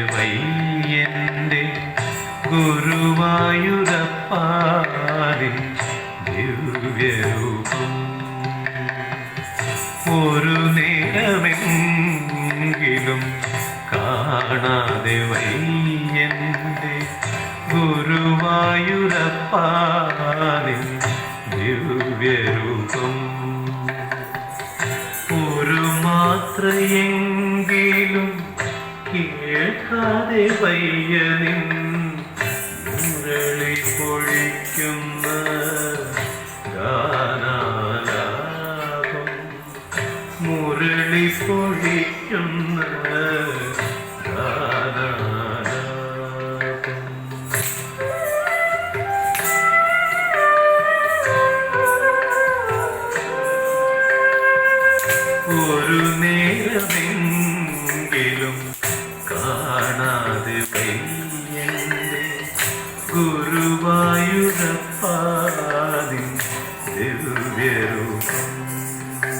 Y എന്റെ ഗുരുവായുരപ്പാതിൻ ദിവ്യരൂപം. ഒരു നേരമെങ്കിലും കാണാതെ വൈ എന്റെ ഗുരുവായുരപ്പാതിൻ ദിവ്യരൂപം. ഒരു മാത്രയെങ്കിലും കേൾക്കാതെ പയ്യനിൻ മുരളി പൊഴിക്കുന്ന ഗാനാലാപം. മുരളി പൊഴിക്കുന്ന ഒരു നേരമെങ്കിലും കാണാതെ വയ്യന്റെ ഗുരുവായൂരപ്പാതി ദിവ്യരൂപം